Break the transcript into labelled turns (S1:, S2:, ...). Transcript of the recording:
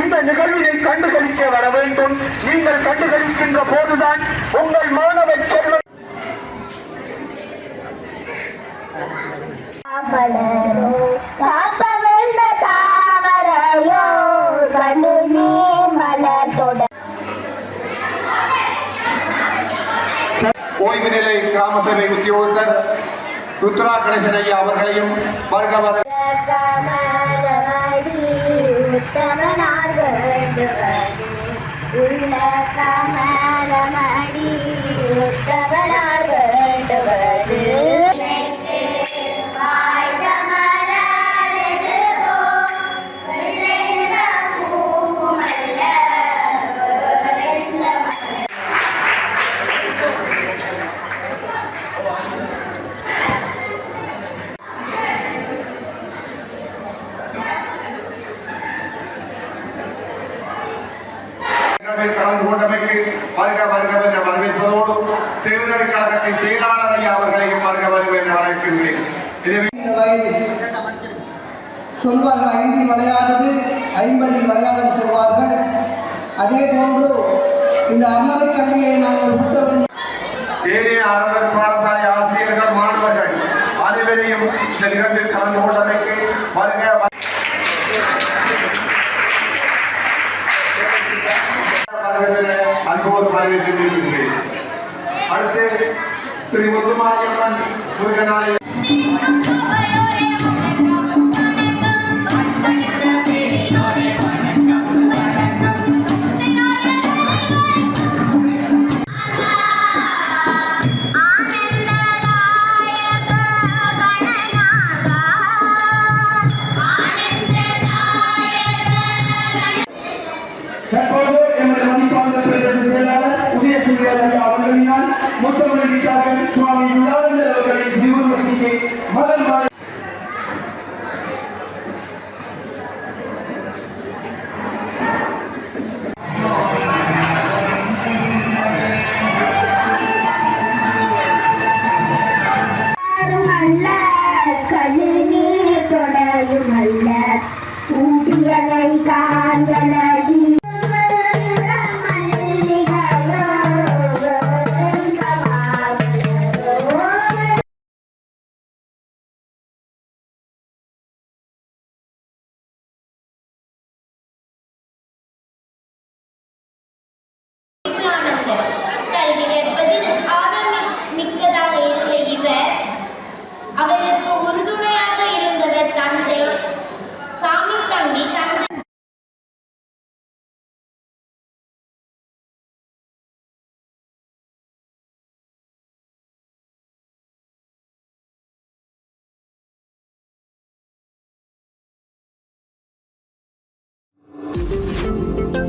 S1: இந்த நிகழ்வினை கண்டுகளிக்க வர வேண்டும். நீங்கள் கண்டுகளிக்கின்ற போதுதான் உங்கள் மாணவ செல்வ
S2: ஓய்வு நிலை கிராம சபை உத்தியோகத்தர் ருத்ரா கணேசன் ஐயா அவர்களையும் வருக வர
S3: உள்ள
S2: நிகழ்வில் கொண்டமைக்கு வருக வருக என்ற வரவேற்பதோடு தேர்தல் கழகத்தின் செயலாளர் ஐயா அவர்களையும் வருக வருக என வரவேற்கின்றேன்
S4: சொல்வார்கள் ஐந்தில் விளையாதது ஐம்பதில் விளையாடல் சொல்வார்கள். அதே போன்று இந்த அன்னத கல்வியை நாங்கள்
S2: அடுத்து ஸ்ரீ முத்துமாரியம்மன் முருகனாலய
S1: தற்போது எமது மதிப்பார்ந்த பிரதேச செயலாளர் உதய சூரியராஜா அவர்களினால் முத்தமிழிக்காக சுவாமி விழானந்தர் அவர்களின் திருவுருவத்திற்கு முதல் மாலை.
S3: அல்ல அல்ல ஊட்டியலை காந்தலடி
S5: thank you